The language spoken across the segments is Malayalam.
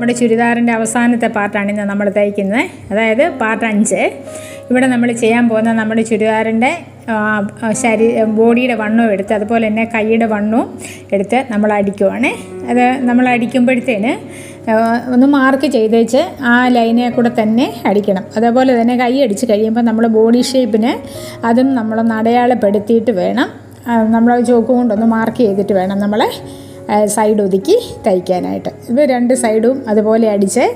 നമ്മുടെ ചുരിദാറിന്റെ അവസാനത്തെ പാർട്ടാണ് ഇന്ന് നമ്മൾ തയ്ക്കുന്നത്. അതായത് പാർട്ട് അഞ്ച്. ഇവിടെ നമ്മൾ ചെയ്യാൻ പോകുന്ന നമ്മുടെ ചുരിദാറിന്റെ ശരി ബോഡിയുടെ വണ്ണവും എടുത്ത് അതുപോലെ തന്നെ കൈയുടെ വണ്ണവും എടുത്ത് നമ്മൾ അടിക്കുവാണ്. അത് നമ്മൾ അടിക്കുമ്പോഴത്തേന് ഒന്ന് മാർക്ക് ചെയ്തേച്ച് ആ ലൈനെ കൂടെ തന്നെ അടിക്കണം. അതേപോലെ തന്നെ കൈ അടിച്ച് കഴിയുമ്പോൾ നമ്മൾ ബോഡി ഷേപ്പിന് അതും നമ്മളൊന്ന് അടയാളപ്പെടുത്തിയിട്ട് വേണം. നമ്മൾ ചോക്ക് കൊണ്ടൊന്ന് മാർക്ക് ചെയ്തിട്ട് വേണം നമ്മളെ സൈഡ് ഒതുക്കി തയ്ക്കാനായിട്ട്. ഇത് രണ്ട് സൈഡും അതുപോലെ അടിച്ച്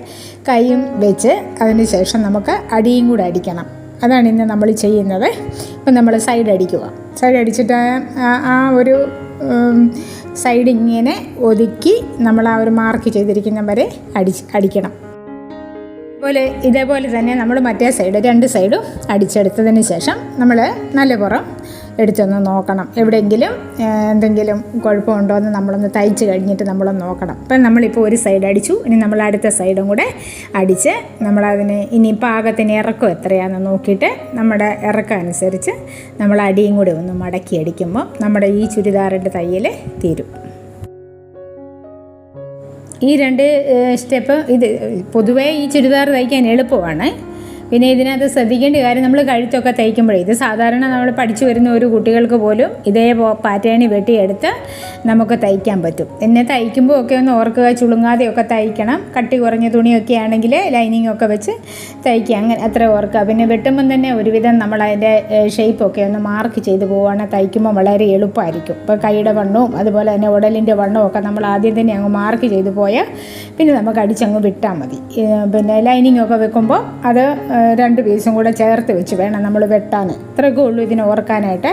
കൈയും വെച്ച് അതിന് ശേഷം നമുക്ക് അടിയും കൂടെ അടിക്കണം. അതാണ് ഇന്ന് നമ്മൾ ചെയ്യുന്നത്. ഇപ്പം നമ്മൾ സൈഡ് അടിക്കുക. സൈഡ് അടിച്ചിട്ട് ആ- ഒരു സൈഡ് ഇങ്ങനെ ഒതുക്കി നമ്മൾ ആ ഒരു മാർക്ക് ചെയ്തിരിക്കുന്ന വരെ അടിച്ച് അടിക്കണം. അതുപോലെ ഇതേപോലെ തന്നെ നമ്മൾ മറ്റേ സൈഡ് രണ്ട് സൈഡും അടിച്ചെടുത്തതിന് ശേഷം നമ്മൾ നല്ല പുറം എടുത്തൊന്ന് നോക്കണം. എവിടെയെങ്കിലും എന്തെങ്കിലും കുഴപ്പമുണ്ടോ എന്ന് നമ്മളൊന്ന് തയ്ച്ച് കഴിഞ്ഞിട്ട് നമ്മളൊന്ന് നോക്കണം. അപ്പം നമ്മളിപ്പോൾ ഒരു സൈഡ് അടിച്ചു. ഇനി നമ്മൾ അടുത്ത സൈഡും കൂടെ അടിച്ച് നമ്മളതിന് ഇനി പാകത്തിന് ഇറക്കം എത്രയാണെന്ന് നോക്കിയിട്ട് നമ്മുടെ ഇറക്കം അനുസരിച്ച് നമ്മൾ അടിയും കൂടി ഒന്ന് മടക്കി അടിക്കുമ്പോൾ നമ്മുടെ ഈ ചുരിദാറിന്റെ തയ്യൽ തീരും. ഈ രണ്ട് സ്റ്റെപ്പ് ഇത് പൊതുവേ ഈ ചുരിദാർ തയ്ക്കാൻ എളുപ്പമാണ്. പിന്നെ ഇതിനകത്ത് ശ്രദ്ധിക്കേണ്ട കാര്യം നമ്മൾ കഴുത്തൊക്കെ തയ്ക്കുമ്പോഴേ ഇത് സാധാരണ നമ്മൾ പഠിച്ചു വരുന്ന ഒരു കുട്ടികൾക്ക് പോലും ഇതേ പാറ്റേണി വെട്ടിയെടുത്ത് നമുക്ക് തയ്ക്കാൻ പറ്റും. എന്നെ തയ്ക്കുമ്പോൾ ഒക്കെ ഒന്ന് ഓർക്കുക ചുളുങ്ങാതെയൊക്കെ തയ്ക്കണം. കട്ടി കുറഞ്ഞ തുണിയൊക്കെ ആണെങ്കിൽ ലൈനിങ് ഒക്കെ വെച്ച് തയ്ക്കുക അങ്ങനെ അത്ര ഓർക്കുക. പിന്നെ വെട്ടുമ്പം തന്നെ ഒരുവിധം നമ്മൾ അതിന്റെ ഷേപ്പൊക്കെ ഒന്ന് മാർക്ക് ചെയ്ത് പോവുകയാണെങ്കിൽ തയ്ക്കുമ്പോൾ വളരെ എളുപ്പമായിരിക്കും. ഇപ്പോൾ കൈയുടെ വണ്ണവും അതുപോലെ തന്നെ ഉടലിന്റെ വണ്ണവും ഒക്കെ നമ്മൾ ആദ്യം തന്നെ അങ്ങ് മാർക്ക് ചെയ്ത് പോയാൽ പിന്നെ നമുക്ക് അടിച്ചങ്ങ് വിട്ടാൽ മതി. പിന്നെ ലൈനിങ് ഒക്കെ വെക്കുമ്പോൾ അത് രണ്ട് പീസും കൂടെ ചേർത്ത് വെച്ച് വേണം നമ്മൾ വെട്ടാൻ. ഇത്രയൊക്കെ ഉള്ളൂ ഇതിനെ ഓർക്കാനായിട്ട്.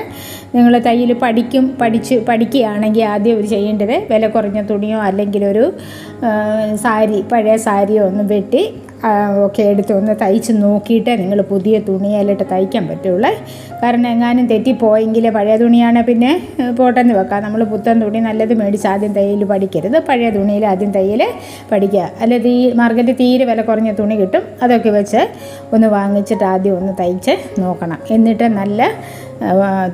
നിങ്ങൾ തയ്യൽ പഠിക്കും പഠിച്ച് പഠിക്കുകയാണെങ്കിൽ ആദ്യം ഒരു ചെയ്യേണ്ടത് വില കുറഞ്ഞ തുണിയോ അല്ലെങ്കിൽ ഒരു സാരി പഴയ സാരിയോ ഒന്നും വെട്ടി ഒക്കെ എടുത്ത് ഒന്ന് തയ്ച്ച് നോക്കിയിട്ടേ നിങ്ങൾ പുതിയ തുണിയിലിട്ട് തയ്ക്കാൻ പറ്റുള്ളൂ. കാരണം എങ്ങാനും തെറ്റിപ്പോയെങ്കിൽ പഴയ തുണിയാണ് പിന്നെ പോട്ടെന്ന് വെക്കാം. നമ്മൾ പുത്തൻ തുണി നല്ലത് മേടിച്ച് ആദ്യം തയ്യൽ പഠിക്കരുത്. പഴയ തുണിയിൽ ആദ്യം തയ്യൽ പഠിക്കുക. അല്ലെ തീ മാർക്കറ്റ് തീരെ വില കുറഞ്ഞ തുണി കിട്ടും. അതൊക്കെ വെച്ച് ഒന്ന് വാങ്ങിച്ചിട്ട് ആദ്യം ഒന്ന് തയ്ച്ച് നോക്കണം. എന്നിട്ട് നല്ല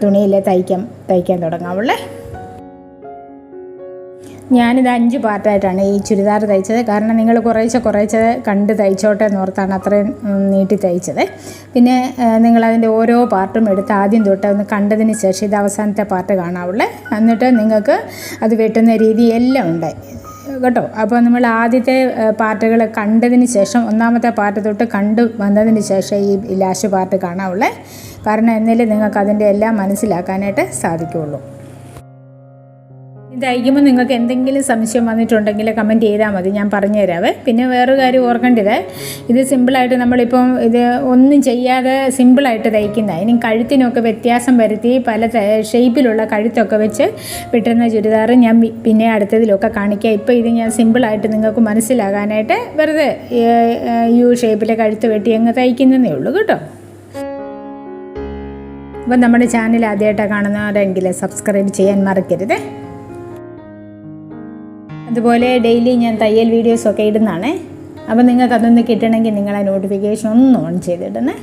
തുണിയിൽ തയ്ക്കാൻ തയ്ക്കാൻ തുടങ്ങാവുള്ളേ. ഞാനിത് അഞ്ച് പാർട്ടായിട്ടാണ് ഈ ചുരിദാർ തയ്ച്ചത്. കാരണം നിങ്ങൾ കുറേശ്ശെ കുറേശ്ശെ കണ്ട് തയ്ച്ചോട്ടെ എന്ന് ഓർത്താണ് അത്രയും നീട്ടി തയ്ച്ചത്. പിന്നെ നിങ്ങളതിന്റെ ഓരോ പാർട്ടും എടുത്ത് ആദ്യം തൊട്ട് ഒന്ന് കണ്ടതിന് ശേഷം ഇത് അവസാനത്തെ പാർട്ട് കാണാവുള്ളേ. എന്നിട്ട് നിങ്ങൾക്ക് അത് വെട്ടുന്ന രീതി എല്ലാം ഉണ്ട്. കേട്ടോ? അപ്പോൾ നമ്മൾ ആദ്യത്തെ പാർട്ടുകൾ കണ്ടതിന് ശേഷം ഒന്നാമത്തെ പാർട്ട് തൊട്ട് കണ്ടു വന്നതിന് ശേഷം ഈ ലാസ്റ്റ് പാർട്ട് കാണാവുള്ളേ. കാരണം എന്നാലേ നിങ്ങൾക്ക് അതിന്റെ എല്ലാം മനസ്സിലാക്കാനായിട്ട് സാധിക്കുകയുള്ളൂ ഇത് അയക്കുമ്പോൾ നിങ്ങൾക്ക് എന്തെങ്കിലും സംശയം വന്നിട്ടുണ്ടെങ്കിൽ കമന്റ് ചെയ്താൽ മതി. ഞാൻ പറഞ്ഞു തരാവേ പിന്നെ വേറൊരു കാര്യം ഓർക്കേണ്ടത് ഇത് സിമ്പിളായിട്ട് നമ്മളിപ്പം ഇത് ഒന്നും ചെയ്യാതെ സിമ്പിളായിട്ട് തയ്ക്കുന്ന ഇനി കഴുത്തിനൊക്കെ വ്യത്യാസം വരുത്തി പല ഷേപ്പിലുള്ള കഴുത്തൊക്കെ വെച്ച് വിട്ടുന്ന ചുരിദാർ ഞാൻ പിന്നെ അടുത്തതിലൊക്കെ കാണിക്കാം. ഇപ്പോൾ ഇത് ഞാൻ സിമ്പിളായിട്ട് നിങ്ങൾക്ക് മനസ്സിലാകാനായിട്ട് വെറുതെ യു ഷേപ്പിലെ കഴുത്ത് വെട്ടി അങ്ങ് തയ്ക്കുന്നതേ ഉള്ളൂ കേട്ടോ. അപ്പം നമ്മുടെ ചാനൽ ആദ്യമായിട്ടാണ് കാണുന്നവരെങ്കിൽ സബ്സ്ക്രൈബ് ചെയ്യാൻ മറക്കരുത്. അതുപോലെ ഡെയിലി ഞാൻ തയ്യൽ വീഡിയോസൊക്കെ ഇടുന്നതാണേ. അപ്പോൾ നിങ്ങൾക്ക് അതൊന്ന് കിട്ടണമെങ്കിൽ നിങ്ങളെ നോട്ടിഫിക്കേഷൻ ഒന്ന് ഓൺ ചെയ്തിടണേ.